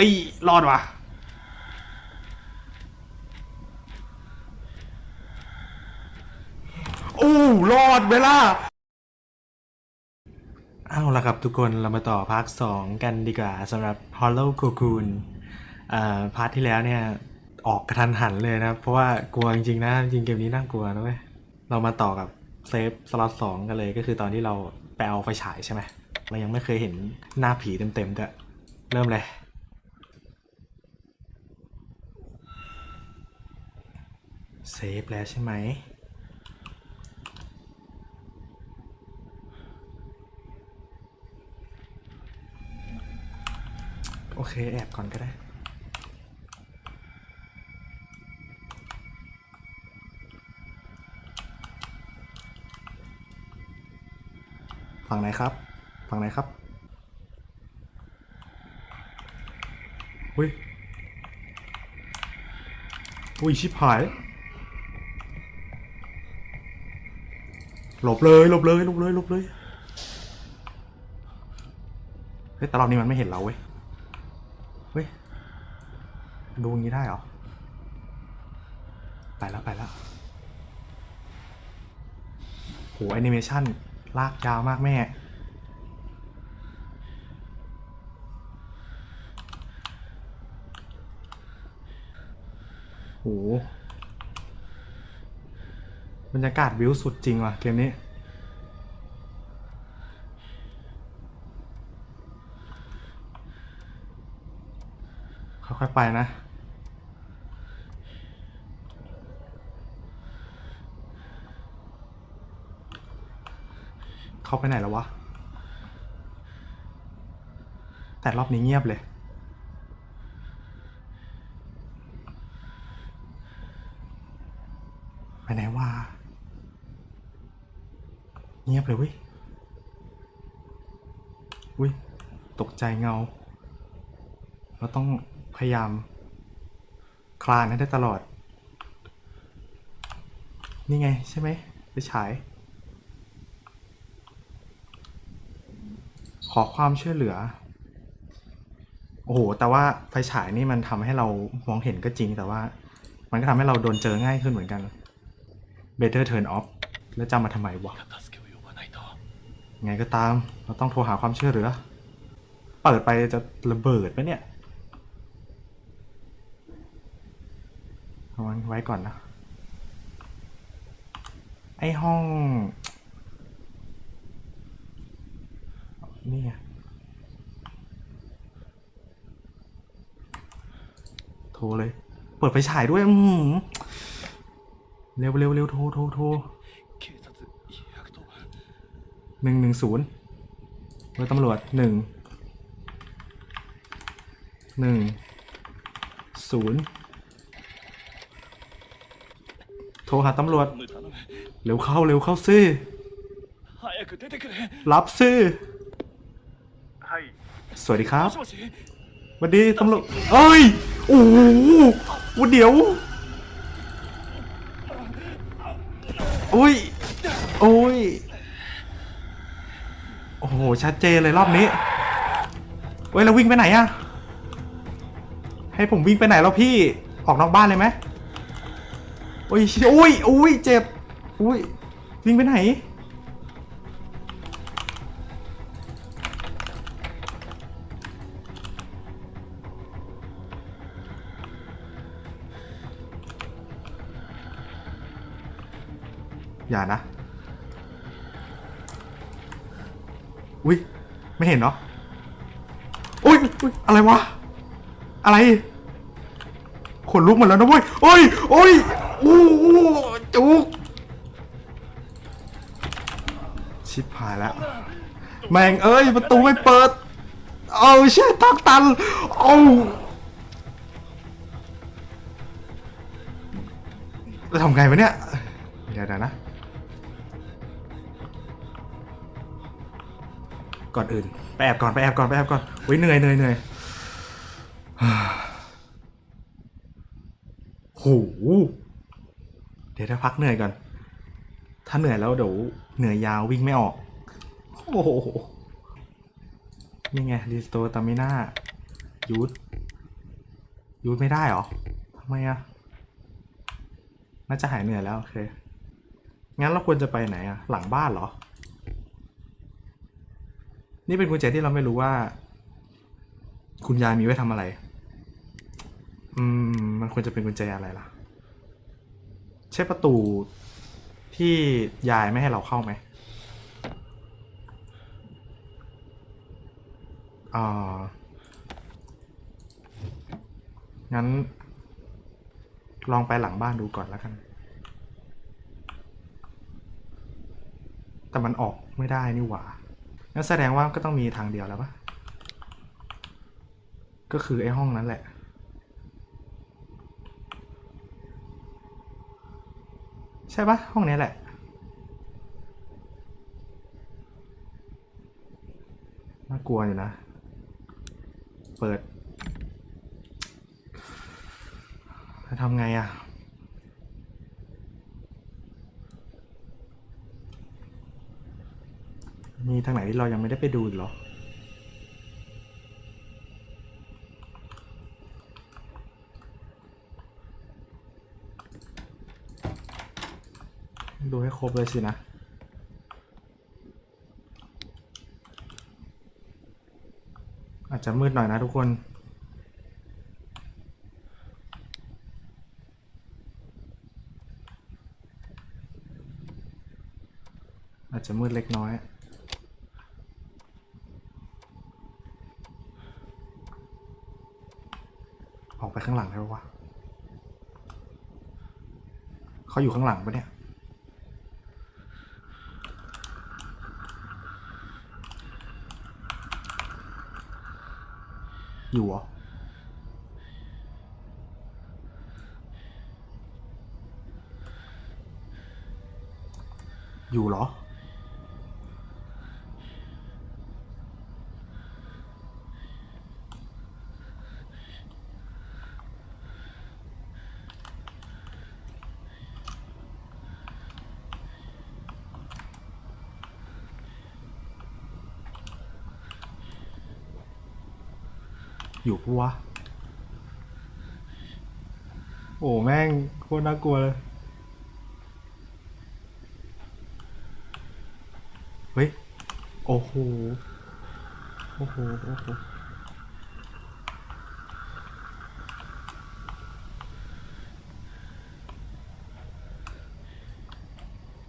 อ้ย รอดว่ะโอ้รอดเวล่าเอาละครับทุกคนเรามาต่อพาร์ทสองกันดีกว่าสำหรับ Hollow Cocoon พาร์ทที่แล้วเนี่ย ออกกระทันหันเลยนะเพราะว่ากลัวจริงๆนะ จริงเกมนี้น่ากลัวนะเว้ยเรามาต่อกับเซฟสล็อตสองกันเลยก็คือตอนที่เราไปเอาไฟฉายใช่ไหมเรายังไม่เคยเห็นหน้าผีเต็มๆด้วยเริ่มเลย เซฟแล้วใช่ไหม โอเค แอบก่อนก็ได้ฝั่งไหนครับ ฝั่งไหนครับ อุ้ย อุ้ย ชิบหาย หลบเลยหลบเลยหลบเลยหลบเลยเฮ้ยแต่รอบนี้มันไม่เห็นเราเว้ยเฮ้ยดูอย่างนี้ได้เหรอไปแล้วไปแล้วโหแอนิเมชันลากยาวมากแม่ โห บ รรยากาศวิวสุดจริงว่ะเกมนี้ค่อยๆไปนะ เข้าไปไหนแล้ววะ แต่รอบนี้เงียบเลย ไปไหนวะ เงียบเลยเว้ยอุ้ยตกใจเงา เราต้องพยายาม คลานให้ได้ตลอด นี่ไงใช่ไหมไปฉาย ขอความช่วยเหลือ โอ้โห แต่ว่าไฟฉายนี่มันทำให้เรามองเห็นก็จริงแต่ว่า มันก็ทำให้เราโดนเจอง่ายขึ้นเหมือนกัน Better turn off แล้วจำมาทำไมวะ ไงก็ตาม เราต้องโทรหาความช่วยเหลือ เปิดไปจะระเบิดไหมเนี่ยเอามัไว้ก่อนนะ ไอห้อง นี่โทรเลย เปิดไฟฉายด้วยเร็วเร็วเร็วโทรโทรโทร หนึ่งหนึ่งศูนย์เบอร์ตำรวจหนึ่งหนึ่งศูนย์โทรหาตำรวจ เร็วเข้าเร็วเข้าซิรับซิสวัสดีครับวันดีตำรวจเอ้ย โอ้โหวันเดี๋ยวโอ้ย โอ้ย โอ้โห ชัดเจนเลยรอบนี้ เว้ยเราวิ่งไปไหนอะให้ผมวิ่งไปไหนแล้วพี่ ออกนอกบ้านเลยไหมโอ้ยโอ้ยโอ้ยเจ็บโอ้ย วิ่งไปไหน อย่านะ อุ้ยไม่เห็นเนาะอุ้ยอุ๊ยอะไรวะ อะไร ขนลุกหมดแล้วนะเว้ยโอ้ยโอ้ยอู้อู้จุกชิบหายแล้ว แม่งเอ้ยประตูไม่เปิด เอาเชี่ยทักตัน เอาจะทำไงวะเนี่ย เดี๋ยวนะ ก่อนอื่นไปแอบก่อนไปแอบก่อนไปแอบก่อนเว้ยเหนื่อยเหนื่อยเหนื่อยโหเดี๋ยวถ้าพักเหนื่อยก่อน ถ้าเหนื่อยแล้วเดี๋ยวเหนื่อยยาววิ่งไม่ออก โอ้โหนี่ไงรีสโตตามิน่ายูดยูดไม่ได้หรอทำไมอะน่าจะหายเหนื่อยแล้วโอเค งั้นเราควรจะไปไหนอะหลังบ้านเหรอ นี่เป็นกุญแจที่เราไม่รู้ว่า คุณยายมีไว้ทำอะไร อืม มันควรจะเป็นกุญแจอะไรล่ะ ใช่ประตูที่ยายไม่ให้เราเข้าไหมอ่างั้น ลองไปหลังบ้านดูก่อนแล้วกัน แต่มันออกไม่ได้นี่หว่า งั้นแสดงว่าก็ต้องมีทางเดียวแล้วปะก็คือไอ้ห้องนั้นแหละ ใช่ปะห้องนี้แหละ น่ากลัวอยู่นะ เปิดจะทำไงอะ มีทางไหนที่เรายังไม่ได้ไปดูอีกเหรอ ดูให้ครบเลยสินะ อาจจะมืดหน่อยนะทุกคนอาจจะมืดเล็กน้อย ออกไปข้างหลังได้ปะวะเขาอยู่ข้างหลังปะเนี่ย อยู่เหรออยู่เหรอ อยู่ปะวะ โอ้แม่งโคตรน่ากลัวเลย เฮ้ย โอ้โห โอ้โห โอ้โห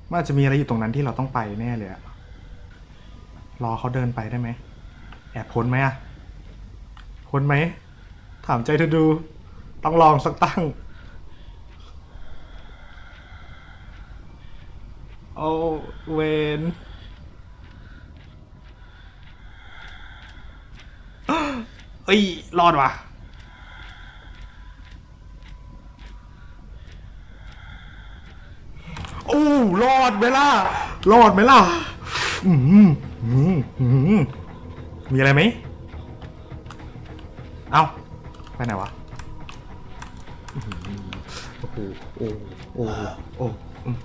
มันอาจจะมีอะไรอยู่ตรงนั้นที่เราต้องไปแน่เลยอะรอเขาเดินไปได้ไหม แอบพ้นไหมอะ พ้นไหม ถามใจเธอดู ต้องลองสักตั้ง โอเวนเอ้ย รอดว่ะโอ้รอดไหมล่ะ รอดไหมล่ะ อืมอืมอืมมีอะไรไหม เอ้า ไปไหนวะอื้อหือโอ้โหโอ้โอ้โอ้อืม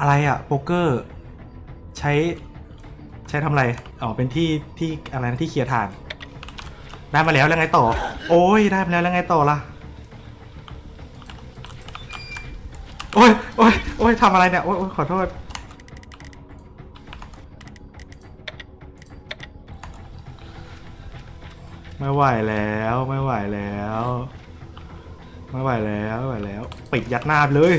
อะไรอะโป๊กเกอร์ ใช้ ใช้ทำอะไร อ๋อ เป็นที่ที่อะไรนะที่เคลียร์ฐาน ได้มาแล้วแล้วไงต่อ โอ้ยได้มาแล้วแล้วไงต่อล่ะ โอ้ยโอ้ยโอ้ยทำอะไรเนี่ย โอ้ยโอ้ยขอโทษ ไม่ไหวแล้วไม่ไหวแล้ว ไม่ไหวแล้วไม่ไหวแล้ว ปิดยัดหน้าไปเลย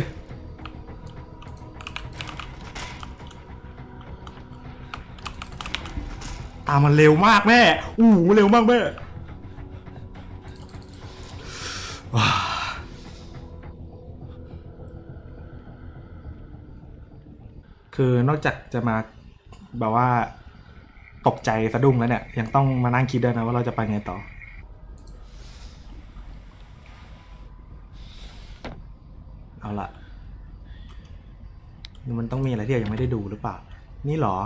ตามมันเร็วมากแม่อู้หูเร็วมากแม่ว้าคือนอกจากจะมาแบบว่า ตกใจสะดุ้งแล้วเนี่ย ยังต้องมานั่งคิดด้วยนะว่าเราจะไปไงต่อ เอาละมันต้องมีอะไรที่เรายังไม่ได้ดูหรือเปล่า นี่หรอ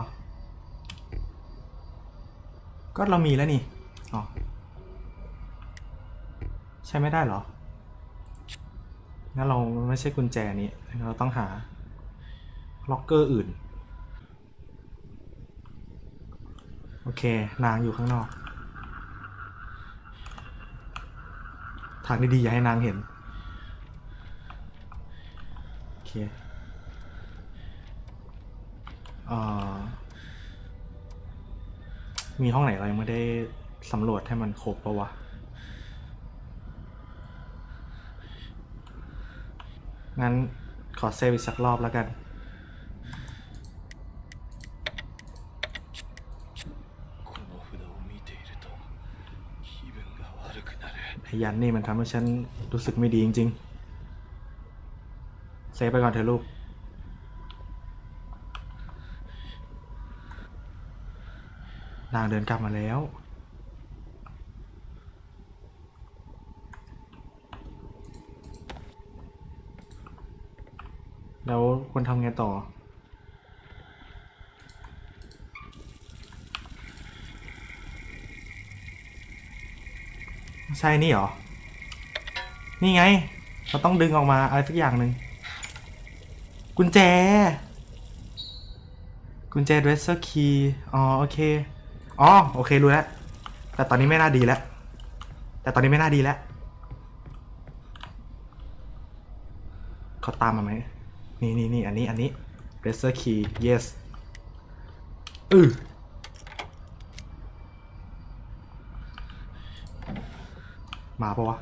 ก็เรามีแล้วนี่ อ๋อ ใช้ไม่ได้หรอ งั้นเราไม่ใช่กุญแจนี้ เราต้องหาล็อกเกอร์อื่น โอเค นางอยู่ข้างนอก ทางดีๆอย่าให้นางเห็น โอเคเอ่อมีห้องไหนเรายังไม่ได้สำรวจให้มันครบปะวะ งั้นขอเซฟอีกสักรอบแล้วกัน なるไอ้ยันนี่มันทำให้ฉันรู้สึกไม่ดีจริงๆ เซฟไปก่อนเถอะลูก นางเดินกลับมาแล้ว แล้วควรทำไงต่อ ใช่นี่เหรอ นี่ไง เราต้องดึงออกมาอะไรสักอย่างหนึ่งกุญแจ กุญแจ dresser key อ๋อโอเค อ๋อโอเครู้แล้ว แต่ตอนนี้ไม่น่าดีแล้ว แต่ตอนนี้ไม่น่าดีแล้วเขาตามมาไหม นี่นี่นี่อันนี้อันนี้ dresser key yes อือ มาปะวะ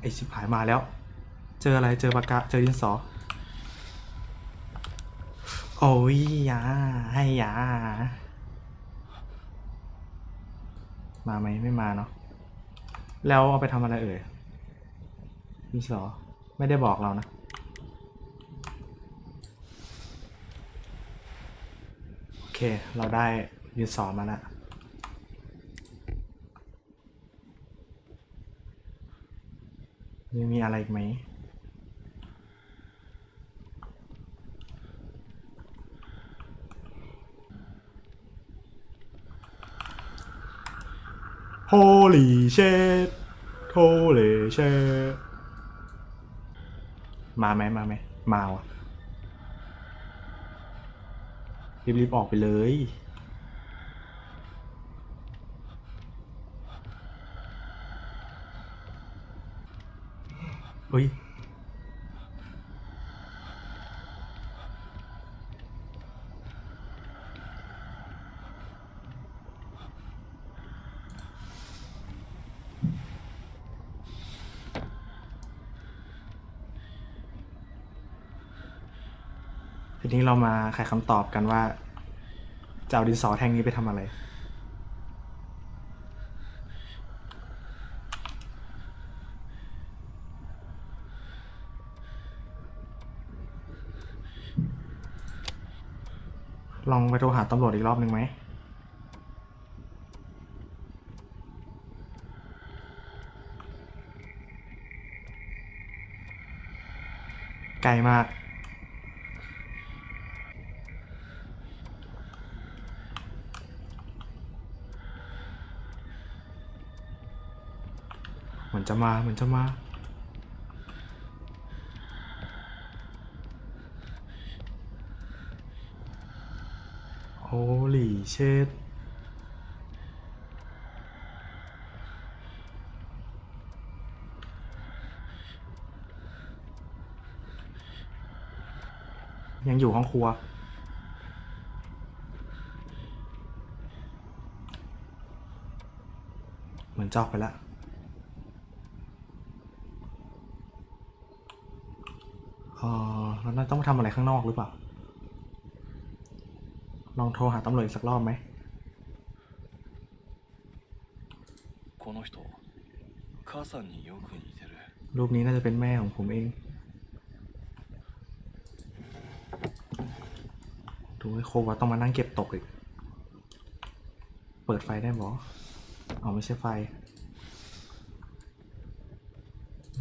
ไอชิบหายมาแล้ว เจออะไร เจอปากกา เจอดินสอ โอ้ยยาให้ยา มาไหมไม่มาเนาะ แล้วเอาไปทำอะไรเอ่ย ดินสอ ไม่ได้บอกเรานะโอเค เราได้ดินสอมาแล้ว ยังมีอะไรอีกไหม Holy shit Holy shit มาไหมมาไหมมาว่ะรีบๆออกไปเลย ฮ้ย ทีนี้เรามาไขคำตอบกันว่า จะเอาดินสอแท่งนี้ไปทำอะไร ลองไปโทรหาตำรวจอีกรอบหนึ่งไหม ไกลมาก เหมือนจะมา เหมือนจะมา โ o ลี่ เชดยังอยู่ห้องครัว เหมือนจอกไปแล้วเออเราน่าต้องทำอะไรข้างนอกหรือเปล่า ลองโทรหาตำรวจอีกสักรอบไหม この人母さんによく似てる รูปนี้น่าจะเป็นแม่ของผมเอง ดูให้โครบว่าต้องมานั่งเก็บตกอีก เปิดไฟได้บอเอาไม่ใช่ไฟ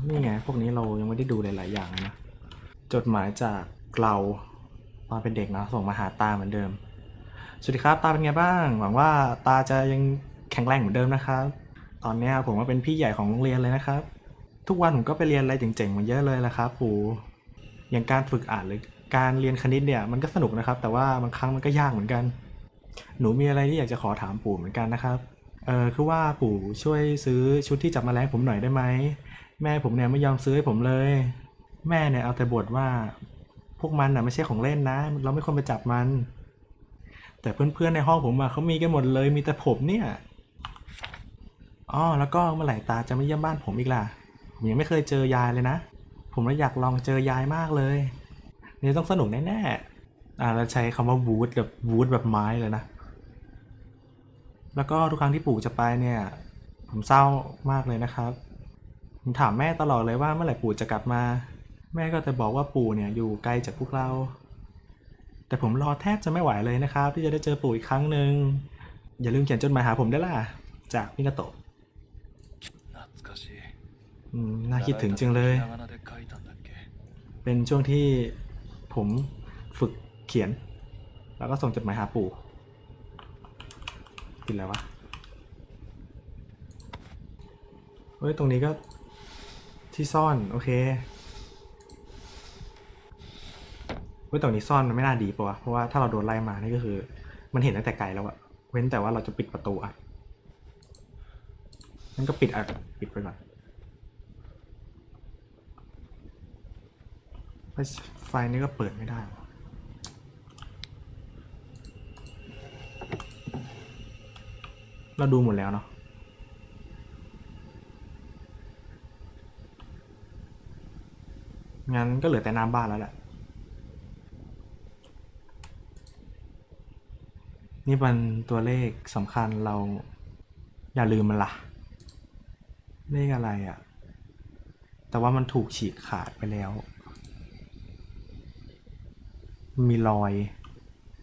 นี่ไง พวกนี้เรายังไม่ได้ดูหลาย ๆ อย่างเลยนะ จดหมายจากเราตอนเป็นเด็กนะส่งมาหาตาเหมือนเดิม สวัสดีครับตาเป็นไงบ้าง หวังว่าตาจะยังแข็งแรงเหมือนเดิมนะครับ ตอนนี้ผมว่าเป็นพี่ใหญ่ของโรงเรียนเลยนะครับ ทุกวันผมก็ไปเรียนอะไรเจ๋งๆมาเยอะเลยละครับปูอย่างการฝึกอ่านหรือการเรียนคณิตเนี่ยมันก็สนุกนะครับ แต่ว่าบางครั้งมันก็ยากเหมือนกัน หนูมีอะไรที่อยากจะขอถามปู่เหมือนกันนะครับเออคือว่าปู่ช่วยซื้อชุดที่จับแมลงผมหน่อยได้ไหมแม่ผมเนี่ยไม่ยอมซื้อให้ผมเลย แม่เนี่ยเอาแต่บ่นว่า พวกมันน่ะไม่ใช่ของเล่นนะ เราไม่ควรไปจับมัน แต่เพื่อนๆในห้องผมอะเขามีกันหมดเลยมีแต่ผมเนี่ยอ๋อแล้วก็เมื่อไหร่ตาจะไม่เยี่ยมบ้านผมอีกล่ะ ผมยังไม่เคยเจอยายเลยนะ ผมเลยอยากลองเจอยายมากเลยนี่ต้องสนุกแน่ๆอ่าแล้วใช้คำว่าบูธกับบูธแบบไม้เลยนะ แล้วก็ทุกครั้งที่ปู่จะไปเนี่ย ผมเศร้ามากเลยนะครับ ผมถามแม่ตลอดเลยว่าเมื่อไหร่ปู่จะกลับมา แม่ก็จะบอกว่าปู่เนี่ยอยู่ไกลจากพวกเรา แต่ผมรอแทบจะไม่ไหวเลยนะครับ ที่จะได้เจอปู่อีกครั้งหนึ่งอย่าลืมเขียนจดหมายหาผมได้ล่ะ จากมิกาโตะน่าคิดถึงจริงเลย เป็นช่วงที่ผมฝึกเขียน แล้วก็ส่งจดหมายหาปู่ติดแล้ววะเฮ้ย ตรงนี้ก็ที่ซ่อน โอเค เฮ้ยตรงนี้ซ่อนมันไม่น่าดีปะวะเพราะว่าถ้าเราโดนไล่มานี่ก็คือ มันเห็นตั้งแต่ไกลแล้วอะเว้นแต่ว่าเราจะปิดประตูอะงั้นก็ปิดอะปิดไปก่อนไฟนี่ก็เปิดไม่ได้เราดูหมดแล้วเนาะงั้นก็เหลือแต่น้าบ้านแล้วแหละ นี่มันตัวเลขสำคัญเราอย่าลืมมันละ่ะเลขอะไรอะ่ะ แต่ว่ามันถูกฉีกขาดไปแล้ว มีรอย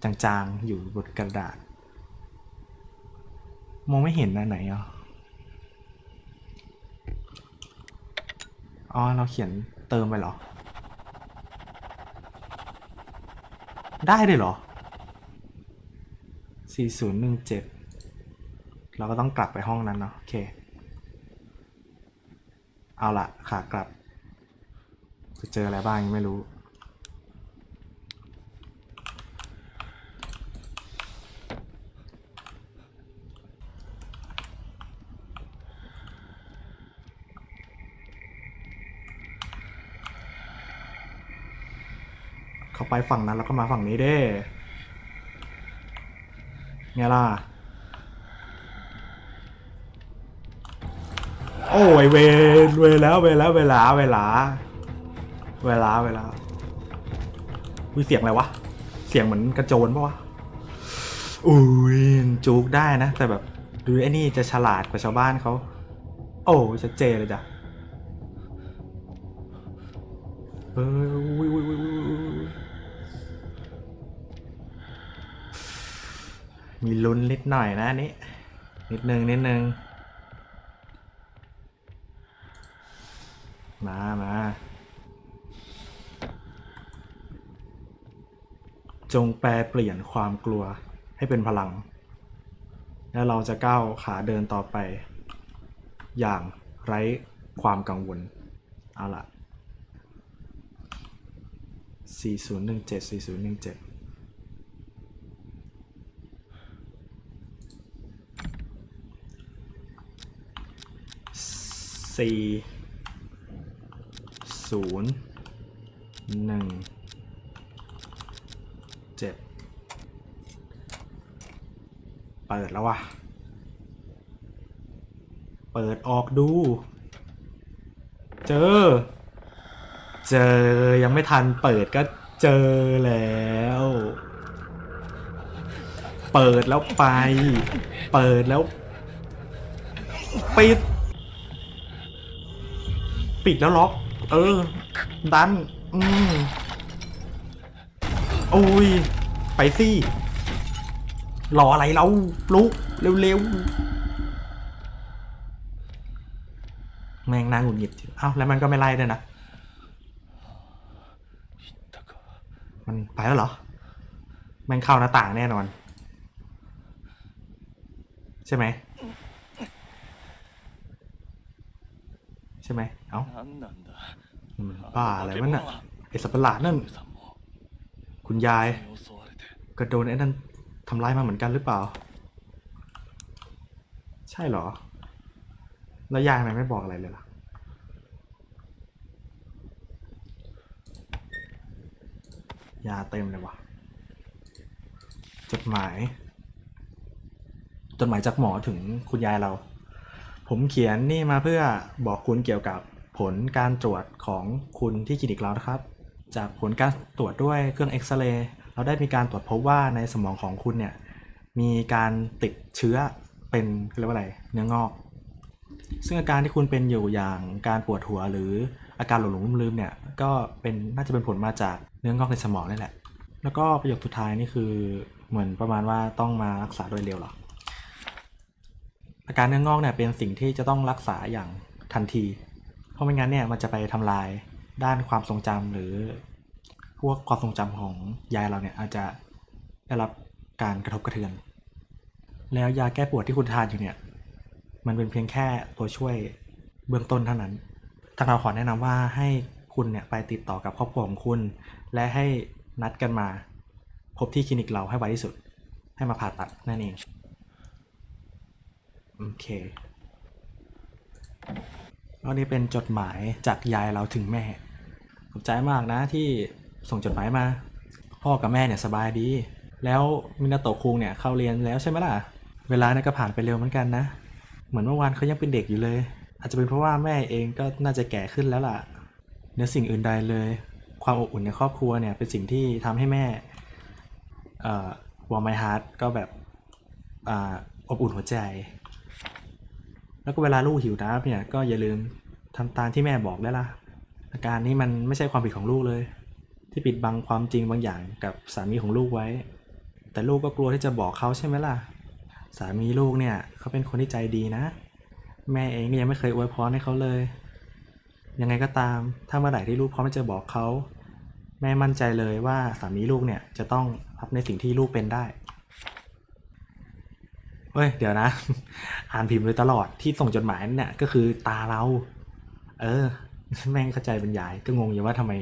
จางๆ อยู่บนกระดาษ มองไม่เห็นอันไหนอะอ๋อ เราเขียนเติมไปเหรอ ได้เลยเหรอ 4017 เราก็ต้องกลับไปห้องนั้นเนาะโอเค เอาละขากลับ จะเจออะไรบ้างยังไม่รู้ เขาไปฝั่งนั้นแล้วก็มาฝั่งนี้เด้ ไงล่ะ โอ้ยเวเวแล้วเวแล้วเวลาเวลา เวลาเวลาวิเสียงอะไรวะ เสียงเหมือนกระโจนปะวะ อุ้ยจูกได้นะ แต่แบบดูไอ้นี่จะฉลาดกว่าชาวบ้านเขา โอ้ชัดเจนเลยจ้ะเอออุ้ยอุ้ยอุ้ยอุ้ยอุ้ย มีลุ้นนิดหน่อยนะนนี้ นิดนึงนิดนึง มามาจงแปลเปลี่ยนความกลัวให้เป็นพลัง และเราจะก้าวขาเดินต่อไป อย่างไร้ความกังวล เอาล่ะ 4017 4017 สี่ศูนย์หนึ่งเจ็ดเปิดแล้ววะเปิดออกดู เจอ เจอยังไม่ทันเปิดก็เจอแล้ว เปิดแล้วไป เปิดแล้ว ปิดิดแล้วล็อก เออ ดัน อืมโอ้ย ไปสิรออะไรเราลุกเร็วๆ แม่งนางหงุดหงิดเอ้าแล้วมันก็ไม่ไล่ด้วยนะ มันไปแล้วเหรอ แม่งเข้าหน้าต่างแน่นอน ใช่ไหมใช่ไหม เอ้าบ้าอะไรวะน่ะไอสัตว์ประหลาดนั่น คุณยายก็โดนไอ้นั่นทำร้ายมาเหมือนกันหรือเปล่า ใช่เหรอ แล้วยายทำไมไม่บอกอะไรเลยล่ะยาเต็มเลยวะจดหมาย จดหมายจากหมอถึงคุณยายเรา ผมเขียนนี่มาเพื่อบอกคุณเกี่ยวกับ ผลการตรวจของคุณที่คลินิกเรานะครับ จากผลการตรวจด้วยเครื่องเอ็กซเรย์เราได้มีการตรวจพบว่าในสมองของคุณเนี่ยมีการติดเชื้อเป็นเรียกว่าอะไรเนื้องอก ซึ่งอาการที่คุณเป็นอยู่อย่างการปวดหัวหรืออาการหลงหลงลืมเนี่ยก็เป็นน่าจะเป็นผลมาจากเนื้องอกในสมองนี่แหละ แล้วก็ประโยคสุดท้ายนี่คือเหมือนประมาณว่าต้องมารักษาโดยเร็วหรออาการเนื้องอกเนี่ยเป็นสิ่งที่จะต้องรักษาอย่างทันที ราะไม่งั้นเนี่ยมันจะไปทำลายด้านความทรงจำหรือพวกความทรงจำของยายเราเนี่ยอาจจะได้รับการกระทบกระเทือน แล้วยาแก้ปวดที่คุณทานอยู่เนี่ย มันเป็นเพียงแค่ตัวช่วยเบื้องต้นเท่านั้น ทางเราขอแนะนำว่าให้คุณเนี่ยไปติดต่อกับครอบครัวของคุณ และให้นัดกันมา พบที่คลินิกเราให้ไวที่สุด ให้มาผ่าตัดนั่นเอง โอเค แล้วนี่เป็นจดหมายจากยายเราถึงแม่ขอบใจมากนะที่ส่งจดหมายมา พ่อกับแม่เนี่ยสบายดี แล้วมินาโตะคุงเนี่ยเข้าเรียนแล้วใช่ไหมล่ะ เวลาเนี่ยก็ผ่านไปเร็วเหมือนกันนะ เหมือนเมื่อวานเขายังเป็นเด็กอยู่เลย อาจจะเป็นเพราะว่าแม่เองก็น่าจะแก่ขึ้นแล้วล่ะเนื้อสิ่งอื่นใดเลย ความอบอุ่นในครอบครัวเนี่ยเป็นสิ่งที่ทำให้แม่เอ่อวอร์มไมฮาร์ดก็แบบอ่าอบอุ่นหัวใจ แล้วก็เวลาลูกหิวน้ำเนี่ยก็อย่าลืมทำตามที่แม่บอกได้ละอาการนี้มันไม่ใช่ความผิดของลูกเลย ที่ปิดบังความจริงบางอย่างกับสามีของลูกไว้ แต่ลูกก็กลัวที่จะบอกเขาใช่ไหมล่ะ สามีลูกเนี่ยเขาเป็นคนที่ใจดีนะ แม่เองเนี่ยยังไม่เคยอวยพรให้เขาเลย ยังไงก็ตามถ้าเมื่อไหร่ที่ลูกพร้อมที่จะบอกเขาแม่มั่นใจเลยว่าสามีลูกเนี่ยจะต้องรับในสิ่งที่ลูกเป็นได้ เฮ้ยเดี๋ยวนะ อ่านพิมพ์เลยตลอดที่ส่งจดหมายนั่นเนี่ยก็คือตาเรา เออ แม่งเข้าใจเป็นยายก็งงอยู่ว่าทำไม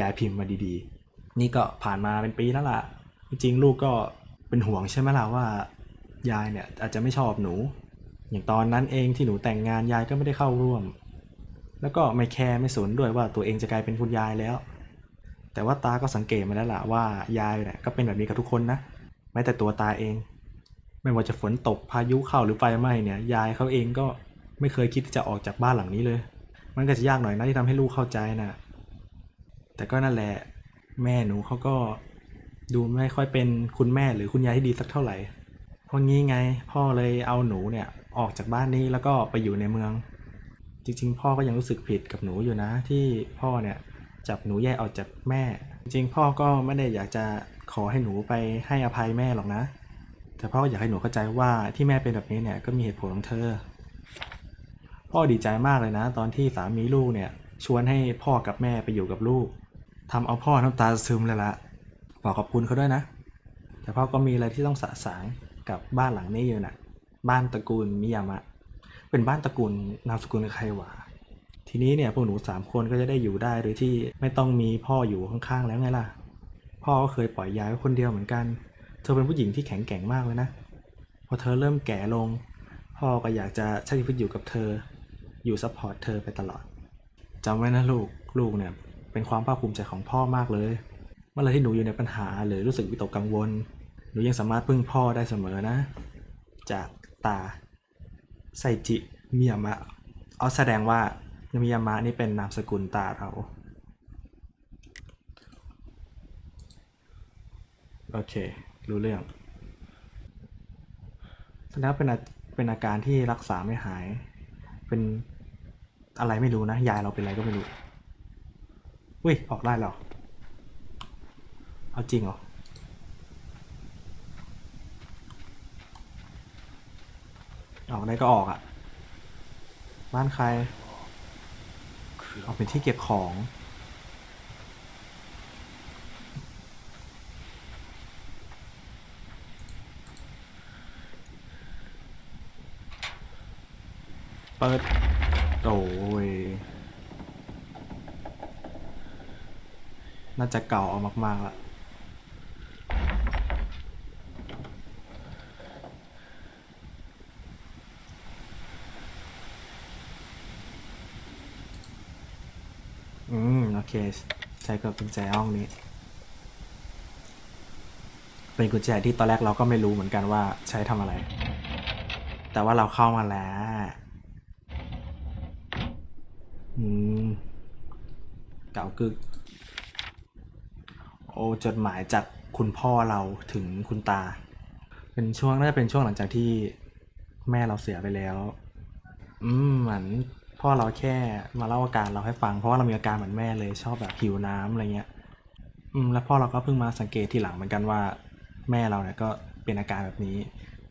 ยายพิมพ์มาดีๆ นี่ก็ผ่านมาเป็นปีแล้วล่ะ จริงลูกก็เป็นห่วงใช่ไหมล่ะว่ายายเนี่ย อาจจะไม่ชอบหนู อย่างตอนนั้นเองที่หนูแต่งงานยายก็ไม่ได้เข้าร่วม แล้วก็ไม่แคร์ไม่สนด้วยว่าตัวเองจะกลายเป็นคุณยายแล้ว แต่ว่าตาก็สังเกตมาแล้วล่ะว่ายายเนี่ยก็เป็นแบบนี้กับทุกคนนะแม้แต่ตัวตาเอง ไม่ว่าจะฝนตกพายุเข้าหรือไฟไหม้เนี่ยยายเขาเองก็ไม่เคยคิดที่จะออกจากบ้านหลังนี้เลย มันก็จะยากหน่อยนะที่ทำให้ลูกเข้าใจนะแต่ก็นั่นแหละแม่หนูเขาก็ดูไม่ค่อยเป็นคุณแม่หรือคุณยายที่ดีสักเท่าไหร่เพราะงี้ไงพ่อเลยเอาหนูเนี่ยออกจากบ้านนี้แล้วก็ไปอยู่ในเมือง จริงๆ พ่อก็ยังรู้สึกผิดกับหนูอยู่นะ ที่พ่อเนี่ยจับหนูแยกออกจากแม่ จริงๆ พ่อก็ไม่ได้อยากจะขอให้หนูไปให้อภัยแม่หรอกนะ แต่พ่ออยากให้หนูเข้าใจว่าที่แม่เป็นแบบนี้เนี่ยก็มีเหตุผลของเธอ พ่อดีใจมากเลยนะ ตอนที่สามีลูกเนี่ยชวนให้พ่อกับแม่ไปอยู่กับลูกทำเอาพ่อน้ำตาซึมเลยละบอกขอบคุณเขาด้วยนะ แต่พ่อก็มีอะไรที่ต้องสะสางกับบ้านหลังนี้อยู่นะบ้านตระกูลมิยามะ เป็นบ้านตระกูลนามสกุลใครวะทีนี้เนี่ยพวกหนูสามคนก็จะได้อยู่ได้โดยที่ไม่ต้องมีพ่ออยู่ข้างๆแล้วไงล่ะ พ่อก็เคยปล่อยยายไว้คนเดียวเหมือนกัน เธอเป็นผู้หญิงที่แข็งแกร่งมากเลยนะ พอเธอเริ่มแก่ลง พ่อก็อยากจะใช้ชีวิตอยู่กับเธอ อยู่ซัพพอร์ตเธอไปตลอด จำไว้นะลูก ลูกเนี่ยเป็นความภาคภูมิใจของพ่อมากเลย เมื่อไรที่หนูอยู่ในปัญหาหรือรู้สึกวิตกกังวล หนูยังสามารถพึ่งพ่อได้เสมอนะ จากตา ไซจิมิยามะ เอาแสดงว่ามิยามะนี่เป็นนามสกุลตาเรา โอเค รู้เรื่อง แสดงว่าเป็นเป็นอาการที่รักษาไม่หาย เป็นอะไรไม่รู้นะ ยายเราเป็นอะไรก็ไม่รู้อุ้ย ออกได้หรอ เอาจริงเหรอ ออกได้ก็ออกอะ่ะ บ้านใคร ออกเป็นที่เก็บของ ปิดโอ้ยน่าจะเก่าเอามากๆละอืม โอเค ใช้กับกุญแจห้องนี้ เป็นกุญแจที่ตอนแรกเราก็ไม่รู้เหมือนกันว่าใช้ทำอะไร แต่ว่าเราเข้ามาแล้ว เก่ากึก โอ้จดหมายจากคุณพ่อเราถึงคุณตา เป็นช่วงน่าจะเป็นช่วงหลังจากที่แม่เราเสียไปแล้ว อืมเหมือนพ่อเราแค่มาเล่าอาการเราให้ฟังเพราะว่าเรามีอาการเหมือนแม่เลยชอบแบบหิวน้ำอะไรเงี้ย อืมแล้วพ่อเราก็เพิ่งมาสังเกตทีหลังเหมือนกันว่า แม่เราเนี่ยก็เป็นอาการแบบนี้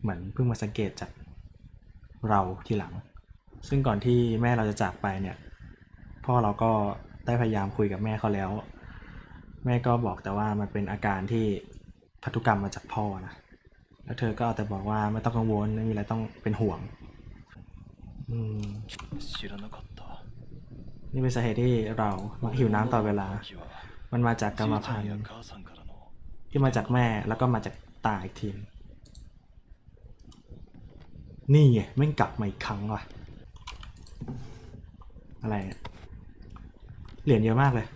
เหมือนเพิ่งมาสังเกตจากเราทีหลัง ซึ่งก่อนที่แม่เราจะจากไปเนี่ย พ่อเราก็ ได้พยายามคุยกับแม่เขาแล้ว แม่ก็บอกแต่ว่ามันเป็นอาการที่พัทุกรรมมาจากพ่อนะแล้วเธอก็เอาแต่บอกว่าไม่ต้องกังวลไม่มีอะไรต้องเป็นห่วง อืมนี่เป็นสาเหตุที่เราหิวน้ำต่อเวลา มันมาจากกรรมพันธุ์ที่มาจากแม่แล้วก็มาจากตาอีกทีนี่ไงแม่งกลับมาอีกครั้งว่ะ อะไร เหรียญเยอะมากเลย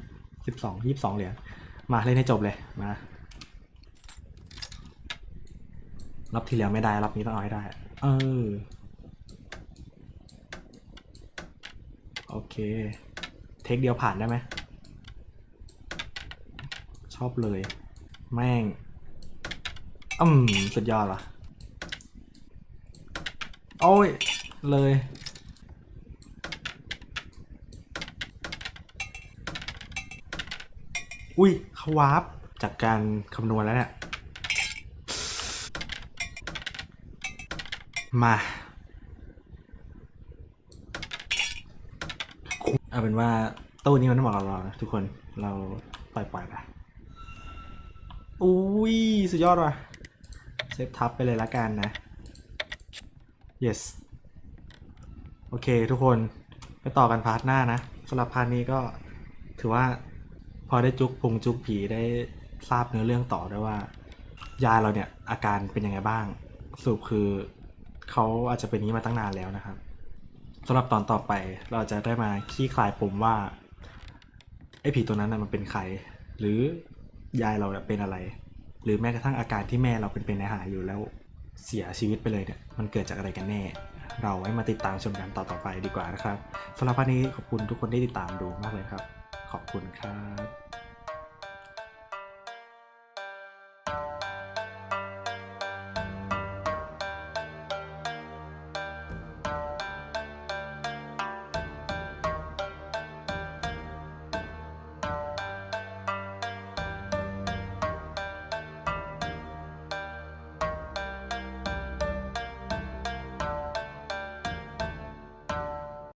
สิบสองยี่สิบสองเหรียญมาเล่นให้จบเลยมารอบที่แล้วไม่ได้รอบนี้ต้องเอาให้ได้ เออ โอเค เทคเดียวผ่านได้ไหม ชอบเลย แม่งอืมสุดยอดว่ะ โอ้ย เลย อุ้ยเขาวาร์ปจากการคำนวณแล้วเนี่ย มา เอาเป็นว่าตู้นี้มันไม่เหมาะกับเรานะทุกคนเราปล่อยปล่อยๆไปอุ้ย สุดยอดว่ะ เซฟทับไปเลยละกันนะ yes โอเคทุกคนไปต่อกันพาร์ทหน้านะสำหรับพาร์ทนี้ก็ถือว่า พอได้จุกพุงจุกผีได้ทราบเนื้อเรื่องต่อด้วยว่า ยายเราเนี่ยอาการเป็นยังไงบ้าง สรุปคือเขาอาจจะเป็นนี้มาตั้งนานแล้วนะครับสำหรับตอนต่อไปเราจะได้มาขี้คลายปมว่าไอ้ผีตัวนั้นมันเป็นใคร หรือยายเราเป็นอะไร หรือแม้กระทั่งอาการที่แม่เราเป็นเป็นอาหารอยู่แล้วเสียชีวิตไปเลยเนี่ยมันเกิดจากอะไรกันแน่ เราไว้มาติดตามชมกันต่อต่อๆไปดีกว่านะครับสำหรับวันนี้ขอบคุณทุกคนที่ติดตามดูมากเลยครับ ขอบคุณครับ